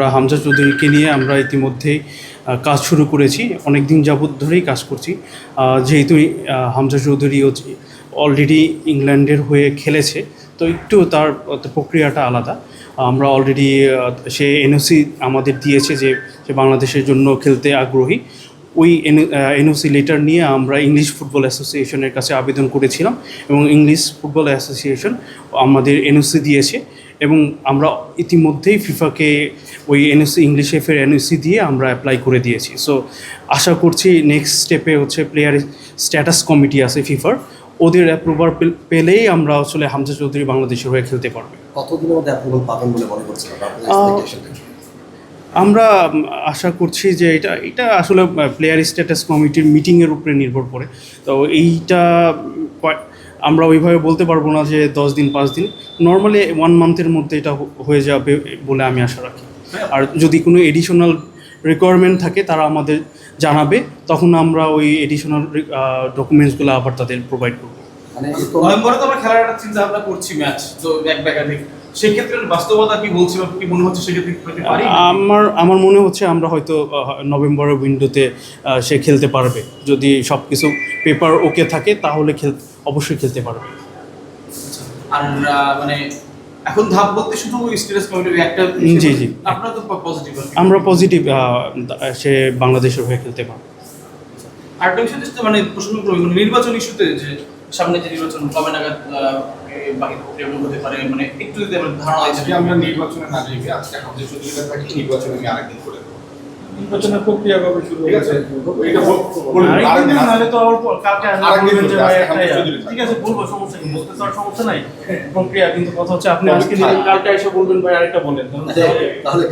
আমরা হামজা চৌধুরীকে নিয়ে আমরা ইতিমধ্যেই কাজ শুরু করেছি। অনেক দিন যাবত ধরেই কাজ করছি। যেহেতু হামজা চৌধুরী অলরেডি ইংল্যান্ডের হয়ে খেলেছে, তো একটু তার প্রক্রিয়াটা আলাদা। আমরা অলরেডি সে এনওসি আমাদের দিয়েছে যে সে বাংলাদেশের জন্য খেলতে আগ্রহী। ওই এনওসি লেটার নিয়ে আমরা ইংলিশ ফুটবল অ্যাসোসিয়েশনের কাছে আবেদন করেছিলাম এবং ইংলিশ ফুটবল অ্যাসোসিয়েশন আমাদের এনওসি দিয়েছে। এবং আমরা ইতিমধ্যেই ফিফাকে ওই এনওসি ইংলিশ এফের এনওসি দিয়ে আমরা অ্যাপ্লাই করে দিয়েছি। সো আশা করছি নেক্সট স্টেপে হচ্ছে প্লেয়ার স্ট্যাটাস কমিটি আছে ফিফার। ওদের অ্যাপ্রুভার পেলেই আমরা আসলে হামজা চৌধুরী বাংলাদেশের হয়ে খেলতে পারবে। কতদিনের মধ্যে অ্যাপ্রুভাল পাবেন বলে মনে করছেন? আমরা আশা করছি যে এটা এটা আসলে প্লেয়ার স্ট্যাটাস কমিটির মিটিংয়ের উপরে নির্ভর করে। তো এইটা আমরা ওইভাবে বলতে পারব না যে দশ দিন পাঁচ দিন। নর্মালি ওয়ান মান্থের মধ্যে এটা হয়ে যাবে বলে আমি আশা রাখি। আর যদি কোনো এডিশনাল রিকোয়ারমেন্ট থাকে তারা আমাদের জানাবে তখন আমরা ওই এডিশনাল ডকুমেন্টসগুলো আবার তাদের প্রোভাইড করব। মানে নভেম্বরে তো আমরা খেলার একটা চিন্তা ভাবনা করছি ম্যাচ তো সেক্ষেত্রে বাস্তবতা কি বলছি বা কি মনে হচ্ছে সেক্ষেত্রে আমার আমার মনে হচ্ছে আমরা হয়তো নভেম্বরের উইন্ডোতে সে খেলতে পারবে। যদি সব কিছু পেপার ওকে থাকে তাহলে খেল অবশ্যই খেলতে পারবে। আর আহ, মানে এখন ধাপ বলতে শুধু স্টেটাস কমিটি একটা জি, জি। আপনারা তো পজিটিভ আমরা পজিটিভ সে বাংলাদেশের হয়ে খেলতে পারবে। আরেকটা বিষয় হচ্ছে মানে প্রশ্ন নির্বাচন ইস্যুতে যে সামনে যে নির্বাচন কবে নাগাদ আহ, বাকি প্রক্রিয়াগুলো হতে পারে মানে একটু যদি আমার ধারণা আজকে আছে আমরা নির্বাচনে না যাই আজকে আমাদের থাকি নির্বাচনে আমি আরেকদিন করে নির্বাচনের প্রক্রিয়া কবে শুরু ঠিক আছে তো ঠিক আছে বলব সমস্যা নেই বলতে তো আর সমস্যা নাই। হ্যাঁ। প্রক্রিয়া কিন্তু কথা হচ্ছে আপনি আজকে কালকে এসে বলবেন ভাই আরেকটা বলেন। তাহলে